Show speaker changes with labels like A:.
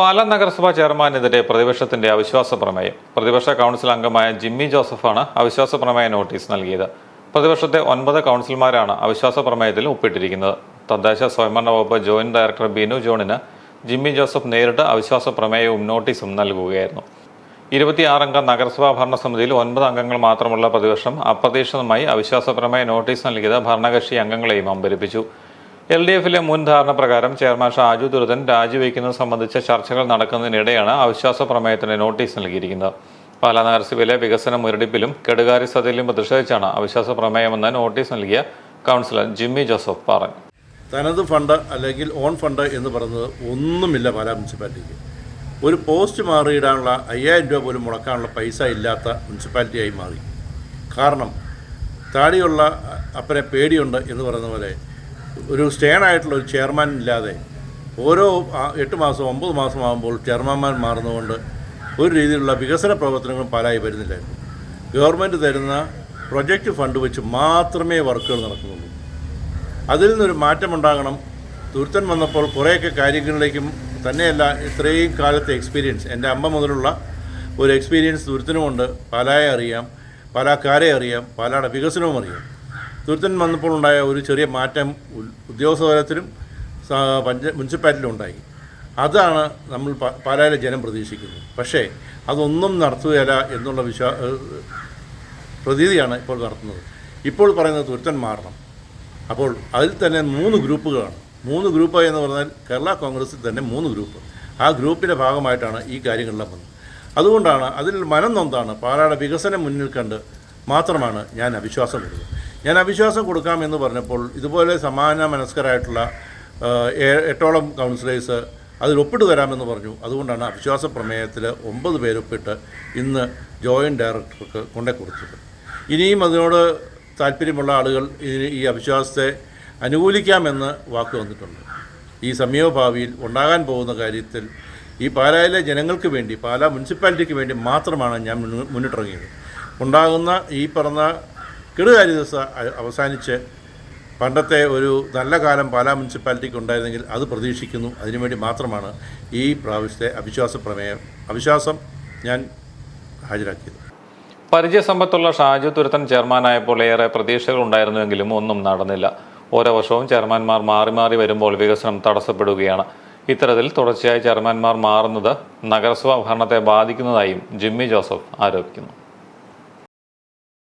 A: പാലാ നഗരസഭാ ചെയർമാനെതിരെ പ്രതിപക്ഷത്തിന്റെ അവിശ്വാസ പ്രമേയം. പ്രതിപക്ഷ കൗൺസിൽ അംഗമായ ജിമ്മി ജോസഫാണ് അവിശ്വാസ പ്രമേയ നോട്ടീസ് നൽകിയത്. പ്രതിപക്ഷത്തെ ഒൻപത് കൗൺസിലർമാരാണ് അവിശ്വാസ പ്രമേയത്തിൽ ഒപ്പിട്ടിരിക്കുന്നത്. തദ്ദേശ സ്വയംഭരണ വകുപ്പ് ജോയിന്റ് ഡയറക്ടർ ബിനു ജോണിന് ജിമ്മി ജോസഫ് നേരിട്ട് അവിശ്വാസ പ്രമേയവും നോട്ടീസും നൽകുകയായിരുന്നു. ഇരുപത്തിയാറംഗ നഗരസഭാ ഭരണസമിതിയിൽ ഒൻപത് അംഗങ്ങൾ മാത്രമുള്ള പ്രതിപക്ഷം അപ്രതീക്ഷിതമായി അവിശ്വാസ പ്രമേയ നോട്ടീസ് നൽകിയത് ഭരണകക്ഷി അംഗങ്ങളെയും അമ്പരിപ്പിച്ചു. എൽ ഡി എഫിലെ മുൻ ധാരണ പ്രകാരം ചെയർമാൻ ഷാജു ദുരിതൻ രാജിവെക്കുന്നത് സംബന്ധിച്ച ചർച്ചകൾ നടക്കുന്നതിനിടെയാണ് അവിശ്വാസ പ്രമേയത്തിന് നോട്ടീസ് നൽകിയിരിക്കുന്നത്. പാലാ നഗരസഭയിലെ വികസന മുരടിപ്പിലും കെടുകാരി സതിയിലും പ്രതിഷേധിച്ചാണ് അവിശ്വാസ പ്രമേയമെന്ന് നോട്ടീസ് നൽകിയ കൗൺസിലർ ജിമ്മി ജോസഫ് പറഞ്ഞു.
B: തനത് ഫണ്ട് അല്ലെങ്കിൽ ഓൺ ഫണ്ട് എന്ന് പറയുന്നത് ഒന്നുമില്ല പാലാ മുനിസിപ്പാലിറ്റിക്ക്. ഒരു പോസ്റ്റ് മാറിയിടാനുള്ള അയ്യായിരം രൂപ പോലും മുടക്കാനുള്ള പൈസ ഇല്ലാത്ത മുനിസിപ്പാലിറ്റിയായി മാറി. കാരണം താടിയുള്ള അപ്പനെ പേടിയുണ്ട് എന്ന് പറയുന്ന പോലെ ഒരു സ്റ്റേൺ ആയിട്ടുള്ള ഒരു ചെയർമാൻ ഇല്ലാതെ ഓരോ എട്ട് മാസം ഒമ്പത് മാസം ആകുമ്പോൾ ചെയർമാൻമാർ മാറുന്നതുകൊണ്ട് ഒരു രീതിയിലുള്ള വികസന പ്രവർത്തനങ്ങളും പാലായി വരുന്നില്ലായിരുന്നു. ഗവൺമെന്റ് തരുന്ന പ്രൊജക്റ്റ് ഫണ്ട് വെച്ച് മാത്രമേ വർക്കുകൾ നടക്കുന്നുള്ളൂ. അതിൽ നിന്നൊരു മാറ്റമുണ്ടാകണം. തുരുത്തൻ വന്നപ്പോൾ കുറേയൊക്കെ കാര്യങ്ങളിലേക്കും തന്നെയല്ല ഇത്രയും കാലത്തെ എക്സ്പീരിയൻസ് എന്റെ അമ്മ മുതലുള്ള ഒരു എക്സ്പീരിയൻസ് തുരുത്തനുമുണ്ട്. പാലായെ അറിയാം പാലാക്കാരെ അറിയാം പാലായുടെ വികസനവും അറിയാം. തുരുത്തൻ വന്നപ്പോൾ ഉണ്ടായ ഒരു ചെറിയ മാറ്റം ഉദ്യോഗസ്ഥ തലത്തിലും പഞ്ച മുനിസിപ്പാലിറ്റിയിലും ഉണ്ടായി. അതാണ് നമ്മൾ പാലായിലെ ജനം പ്രതീക്ഷിക്കുന്നത്. പക്ഷേ അതൊന്നും നടത്തുകയില്ല എന്നുള്ള വിശ്വാ പ്രതീതിയാണ് ഇപ്പോൾ നടത്തുന്നത്. ഇപ്പോൾ പറയുന്നത് തുരുത്തൻ മാറണം. അപ്പോൾ അതിൽ തന്നെ മൂന്ന് ഗ്രൂപ്പുകളാണ്. മൂന്ന് ഗ്രൂപ്പ് എന്ന് പറഞ്ഞാൽ കേരള കോൺഗ്രസിൽ തന്നെ മൂന്ന് ഗ്രൂപ്പ്. ആ ഗ്രൂപ്പിന്റെ ഭാഗമായിട്ടാണ് ഈ കാര്യങ്ങളെല്ലാം വന്നത്. അതുകൊണ്ടാണ് അതിൽ മനം നൊന്താണ് പാലായുടെ വികസനം മുന്നിൽ കണ്ട് മാത്രമാണ് ഞാൻ അവിശ്വാസം കൊടുത്തത് ഞാൻ അവിശ്വാസം കൊടുക്കാമെന്ന് പറഞ്ഞപ്പോൾ ഇതുപോലെ സമാന മനസ്കരായിട്ടുള്ള എട്ടോളം കൗൺസിലേഴ്സ് അതിൽ ഒപ്പിട്ട് തരാമെന്ന് പറഞ്ഞു. അതുകൊണ്ടാണ് അവിശ്വാസ പ്രമേയത്തിൽ ഒമ്പത് പേരൊപ്പിട്ട് ഇന്ന് ജോയിന്റ് ഡയറക്ടർക്ക് കൊണ്ടേ കൊടുത്തത്. ഇനിയും അതിനോട് താല്പര്യമുള്ള ആളുകൾ ഈ- അവിശ്വാസത്തെ അനുകൂലിക്കാമെന്ന് വാക്ക് വന്നിട്ടുണ്ട്. ഈ സമീപഭാവിയിൽ ഉണ്ടാകാൻ പോകുന്ന കാര്യത്തിൽ ഈ പാലായിലെ ജനങ്ങൾക്ക് വേണ്ടി പാലാ മുനിസിപ്പാലിറ്റിക്ക് വേണ്ടി മാത്രമാണ് ഞാൻ മുന്ന- മുന്നിട്ടിറങ്ങിയത്. ഉണ്ടാകുന്ന ഈ പറഞ്ഞ കെടുകാര്യദശ ദിവസം അവസാനിച്ച് പണ്ടത്തെ ഒരു നല്ല കാലം പാലാ മുനിസിപ്പാലിറ്റിക്ക് ഉണ്ടായിരുന്നെങ്കിൽ അത് പ്രതീക്ഷിക്കുന്നു. അതിനുവേണ്ടി മാത്രമാണ് ഈ പ്രാവശ്യത്തെ അവിശ്വാസ പ്രമേയം അവിശ്വാസം ഞാൻ ഹാജരാക്കിയത്.
A: പരിചയസമ്പത്തുള്ള ഷാജു തുരുത്തൻ ചെയർമാനായപ്പോൾ ഏറെ പ്രതീക്ഷകൾ ഉണ്ടായിരുന്നുവെങ്കിലും ഒന്നും നടന്നില്ല. ഓരോ വർഷവും ചെയർമാൻമാർ മാറി മാറി വരുമ്പോൾ വികസനം തടസ്സപ്പെടുകയാണ്. ഇത്തരത്തിൽ തുടർച്ചയായി ചെയർമാൻമാർ മാറുന്നത് നഗരസഭാ ഭരണത്തെ ബാധിക്കുന്നതായും ജിമ്മി ജോസഫ് ആരോപിക്കുന്നു.